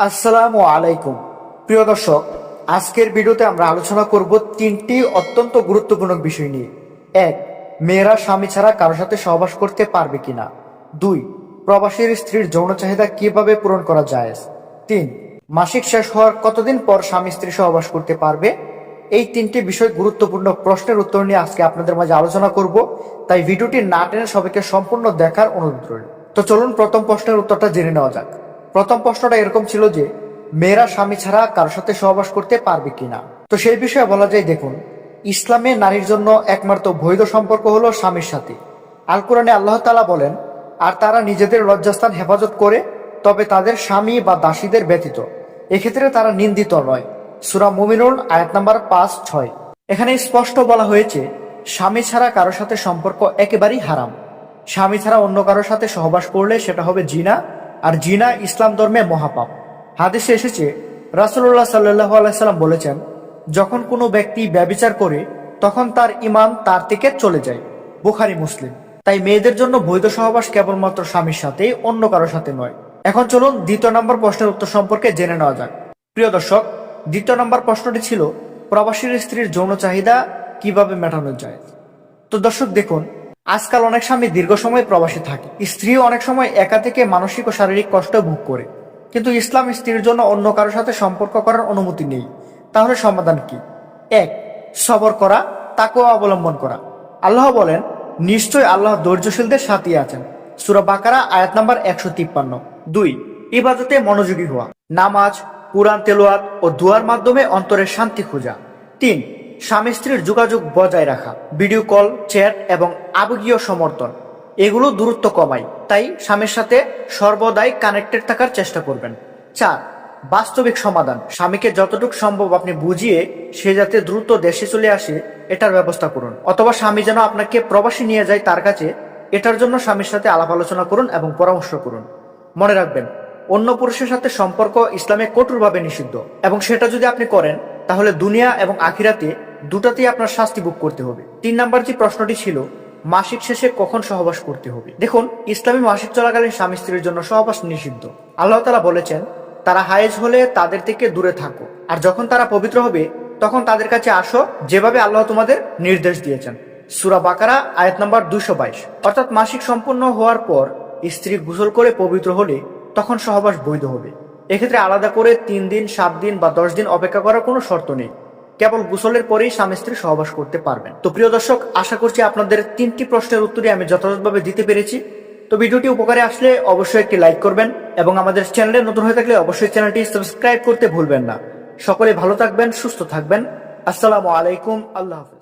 আসসালামু আলাইকুম। প্রিয় দর্শক, আজকের ভিডিওতে আমরা আলোচনা করব তিনটি অত্যন্ত গুরুত্বপূর্ণ বিষয় নিয়ে। এক, মেয়েরা স্বামী ছাড়া কারোর সাথে সহবাস করতে পারবে কিনা? দুই, প্রবাসীর স্ত্রীর যৌন চাহিদা কীভাবে পূরণ করা যায়? তিন, মাসিক শেষ হওয়ার কতদিন পর স্বামী স্ত্রী সহবাস করতে পারবে? এই তিনটি বিষয় গুরুত্বপূর্ণ প্রশ্নের উত্তর নিয়ে আজকে আপনাদের মাঝে আলোচনা করব, তাই ভিডিওটি না টেনে সবাইকে সম্পূর্ণ দেখার অনুরোধ রইল। তো চলুন প্রথম প্রশ্নের উত্তরটা জেনে নেওয়া যাক। প্রথম প্রশ্নটা এরকম ছিল যে, মেয়েরা স্বামী ছাড়া কারোর সাথে সহবাস করতে পারবে কিনা? তো সেই বিষয়ে বলা যায়, দেখুন, ইসলামে নারীর জন্য একমাত্র বৈধ সম্পর্ক হলো স্বামীর সাথে। আল কোরআনে আল্লাহ তালা বলেন, আর তারা নিজেদের লজ্জাস্থান হেফাজত করে, তবে তাদের স্বামী বা দাসীদের ব্যতীত। এক্ষেত্রে তারা নিন্দিত নয়। সুরা মুমিনুল আয়াত নাম্বার পাঁচ, ছয়। এখানে স্পষ্ট বলা হয়েছে, স্বামী ছাড়া কারোর সাথে সম্পর্ক একেবারেই হারাম। স্বামী ছাড়া অন্য কারোর সাথে সহবাস করলে সেটা হবে জিনা আর জিনা ইসলাম ধর্মে মহাপাপ। হাদিসে এসেছে রাসুল্লাহ সাল্লাহ আলাইসাল্লাম বলেছেন, যখন কোনো ব্যক্তি ব্যবিচার করে, তখন তার ইমান তার থেকে চলে যায়। বুখারি, মুসলিম। তাই মেয়েদের জন্য বৈধ সহবাস কেবলমাত্র স্বামীর সাথে, অন্য কারোর সাথে নয়। এখন চলুন দ্বিতীয় নম্বর প্রশ্নের উত্তর সম্পর্কে জেনে নেওয়া যাক। প্রিয় দর্শক, দ্বিতীয় নম্বর প্রশ্নটি ছিল, প্রবাসীর স্ত্রীর যৌন চাহিদা কীভাবে মেটানো যায়? তো দর্শক, দেখুন আজকাল অনেক স্বামী দীর্ঘ সময় প্রবাসী থাকে। স্ত্রীও অনেক সময় একা থেকে মানসিক ও শারীরিক কষ্ট ভোগ করে। কিন্তু ইসলাম স্ত্রীর জন্য অন্য কারোর সাথে সম্পর্ক করার অনুমতি নেই। তাহলে সমাধান কি? এক, সবর করা তাকেও অবলম্বন করা। আল্লাহ বলেন, নিশ্চয় আল্লাহ ধৈর্যশীলদের সাথে আছেন। সুরা বাকারা, আয়াত নাম্বার একশো তিপ্পান্ন। দুই, ইবাদতে মনোযোগী হওয়া। নামাজ, কুরআন তেলোয়াত ও দুয়ার মাধ্যমে অন্তরের শান্তি খোঁজা। তিন স্বামী স্ত্রীর যোগাযোগ বজায় রাখা, ভিডিও কল, চ্যাট এবং আবেগীয় সমর্থন, এগুলো দূরত্ব কমায়। তাই স্বামীর সাথে সর্বদাই কানেক্টেড থাকার চেষ্টা করবেন। চার, বাস্তবিক সমাধান। স্বামীকে যতটুকু সম্ভব আপনি বুঝিয়ে সে যাতে দ্রুত দেশে চলে আসে, এটার ব্যবস্থা করুন। অথবা স্বামী যেন আপনাকে প্রবাসী নিয়ে যায় তার কাছে, এটার জন্য স্বামীর সাথে আলাপ আলোচনা করুন এবং পরামর্শ করুন। মনে রাখবেন, অন্য পুরুষের সাথে সম্পর্ক ইসলামে কঠোরভাবে নিষিদ্ধ। এবং সেটা যদি আপনি করেন, তাহলে দুনিয়া এবং আখিরাতে দুটাতেই আপনার শাস্তি ভোগ করতে হবে। তিন নাম্বার যে প্রশ্নটি ছিল, মাসিক শেষে কখন সহবাস করতে হবে? দেখুন, ইসলামী মাসিক চলাকালীন স্বামী স্ত্রীর জন্য সহবাস নিষিদ্ধ। আল্লাহ তালা বলেছেন, তারা হায়েজ হলে তাদের থেকে দূরে থাকো। আর যখন তারা পবিত্র হবে, তখন তাদের কাছে আসো, যেভাবে আল্লাহ তোমাদের নির্দেশ দিয়েছেন। সুরা বাকারা, আয়াত নম্বর দুশো বাইশ। অর্থাৎ মাসিক সম্পূর্ণ হওয়ার পর স্ত্রী গোসল করে পবিত্র হলে তখন সহবাস বৈধ হবে। এক্ষেত্রে আলাদা করে তিন দিন, সাত দিন বা দশ দিন অপেক্ষা করার কোনো শর্ত নেই। কেবল গোসলের পরেই স্বামী স্ত্রী সহবাস করতে পারবেন। তো প্রিয় দর্শক, আশা করছি আপনাদের তিনটি প্রশ্নের উত্তরই আমি যথাযথভাবে দিতে পেরেছি। তো ভিডিওটি উপকারে আসলে অবশ্যই একটি লাইক করবেন এবং আমাদের চ্যানেলে নতুন হয়ে থাকলে অবশ্যই চ্যানেলটি সাবস্ক্রাইব করতে ভুলবেন না। সকলে ভালো থাকবেন, সুস্থ থাকবেন। আসসালামু আলাইকুম, আল্লাহ হাফিজ।